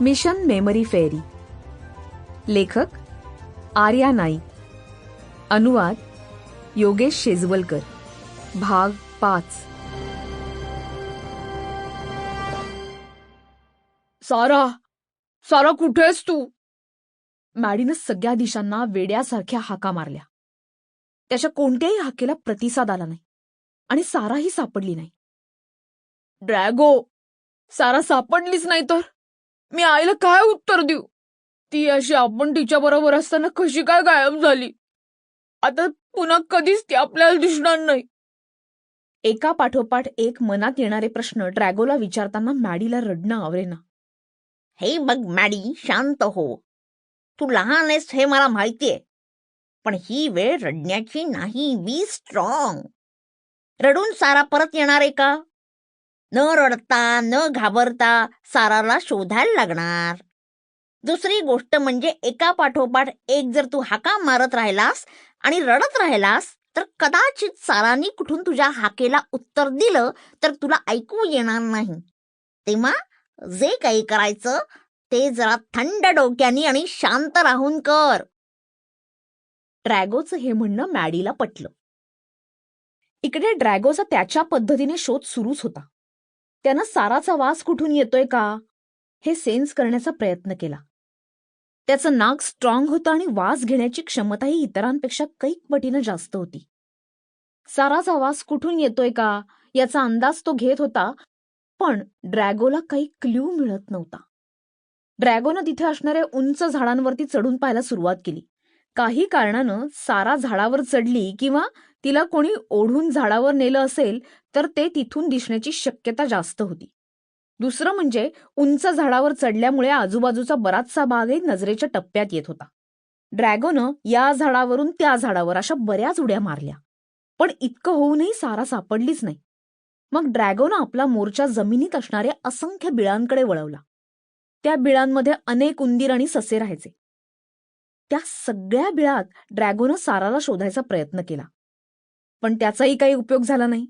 Mission memory फेरी. लेखक आर्या नाईक. अनुवाद योगेश शेजवलकर. भाग पाच. सारा सारा कुठेस तू? मॅडीनं सगळ्या दिशांना वेड्यासारख्या हाका मारल्या. त्याच्या कोणत्याही हाकेला प्रतिसाद आला नाही आणि साराही सापडली नाही. ड्रॅगो सारा सापडलीच नाही तर? मी आईला काय उत्तर देऊ? ती अशी आपण तिच्या बरोबर असताना कशी काय गायब झाली? आता पुन्हा कधीच ती आपल्याला दिसणार नाही. एका पाठोपाठ एक मनात येणारे प्रश्न ड्रॅगोला विचारताना मॅडीला रडणं आवरेना. हे बघ मॅडी शांत हो. तू लहान आहेस हे मला माहितीये. पण ही वेळ रडण्याची नाही बी स्ट्रॉंग रडून सारा परत येणार आहे का? न रडता न घाबरता साराला शोधायला लागणार. दुसरी गोष्ट म्हणजे एका पाठोपाठ एक जर तू हाका मारत राहिलास आणि रडत राहिलास तर कदाचित साराने कुठून तुझ्या हाकेला उत्तर दिलं तर तुला ऐकू येणार नाही. तेव्हा जे काही करायचं ते जरा थंड डोक्यानी आणि शांत राहून कर. ड्रॅगोचं हे म्हणणं मॅडीला पटलं. इकडे ड्रॅगोचा त्याच्या पद्धतीने शोध सुरूच होता. त्यानं साराचा वास कुठून येतोय का? हे सेन्स करण्याचा प्रयत्न केला. त्याचं नाक स्ट्रॉंग होतं आणि वास घेण्याची क्षमताही इतरांपेक्षा कैक पटीनं जास्त होती. साराचा वास कुठून येतोय का? याचा अंदाज तो घेत होता पण ड्रॅगोला काही क्ल्यू मिळत नव्हता. ड्रॅगोनं तिथे असणाऱ्या उंच झाडांवरती चढून पाहायला सुरुवात केली. काही कारणानं सारा झाडावर चढली किंवा तिला कोणी ओढून झाडावर नेलं असेल तर ते तिथून दिसण्याची शक्यता जास्त होती. दुसरं म्हणजे उंच झाडावर चढल्यामुळे आजूबाजूचा बराचसा भागही नजरेच्या टप्प्यात येत होता. ड्रॅगोनं या झाडावरून त्या झाडावर अशा बऱ्याच उड्या मारल्या. पण इतकं होऊनही सारा सापडलीच नाही. मग ड्रॅगोनं आपला मोर्चा जमिनीत असणाऱ्या असंख्य बिळांकडे वळवला. त्या बिळांमध्ये अनेक उंदीर आणि ससे राहायचे. त्या सगळ्या बिळात ड्रॅगोनं साराला शोधायचा प्रयत्न केला. पण त्याचाही काही उपयोग झाला नाही.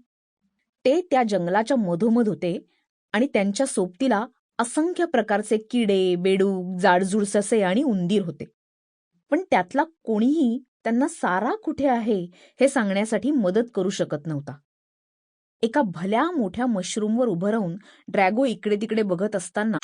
ते त्या जंगलाच्या मधोमध होते आणि त्यांच्या सोबतीला असंख्य प्रकारचे किडे बेडूक जाडजूड ससे आणि उंदीर होते. पण त्यातला कोणीही त्यांना सारा कुठे आहे हे सांगण्यासाठी मदत करू शकत नव्हता. एका भल्या मोठ्या मशरूमवर उभं राहून ड्रॅगो इकडे तिकडे बघत असताना